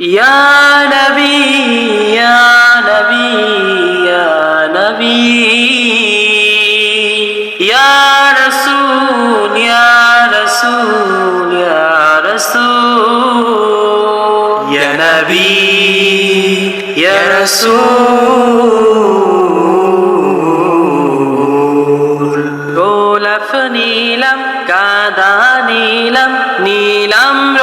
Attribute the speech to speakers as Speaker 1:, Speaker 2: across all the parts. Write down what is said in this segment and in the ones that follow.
Speaker 1: يا نبي يا نبي يا نبي يا رسول يا رسول يا رسول يا نبي يا رسول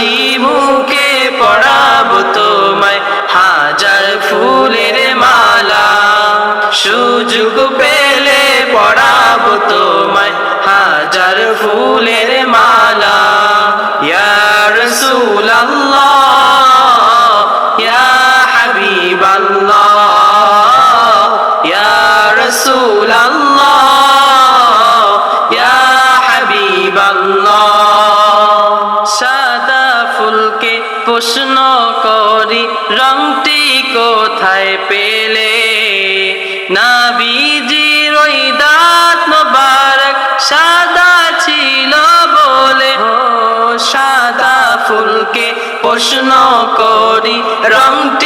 Speaker 1: হাসি মুখে পড়াবো তোমায়। হাজার ফুলের মালা, সুযোগ পেলে পড়াবো তোমায়। হাজার ফুলের মালা ইয়ার রাসূলুল্লাহ। প্রশ্ন করি, রংটি কোথায় পেলে? নাবিজির ওই দাঁত মোবারক সাদা ছিল বলে। সাদা ফুলকে প্রশ্ন করি, রংটি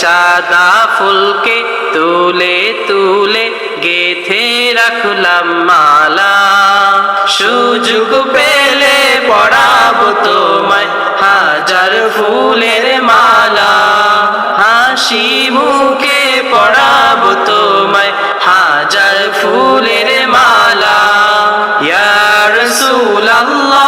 Speaker 1: সাদা ফুলকে তুলে তুলে গেথে রাখলাম মালা। সুযোগ পেলে পড়াবো তোমায় হাজার ফুলের মালা। হাসি মুখে পড়াবো তোমায় হাজার ফুলের মালা। ইয়া রাসূলুল্লাহ ইয়া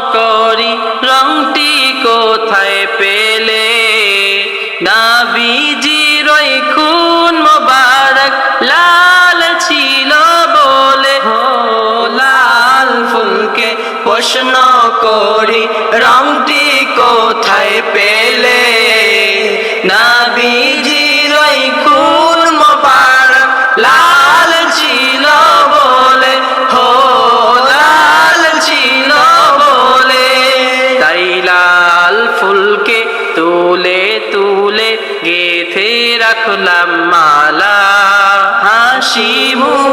Speaker 1: করি রংটি কোথায় পেলে? নাবিজির ওই খুন মোবারক লাল ছিল বলে। হো লাল ফুলকে প্রশ্ন করি রংটি কোথায় পেলে? লাল ফুলকে তুলে তুলে গেথে রাখলাম মালা। হাসি মুখে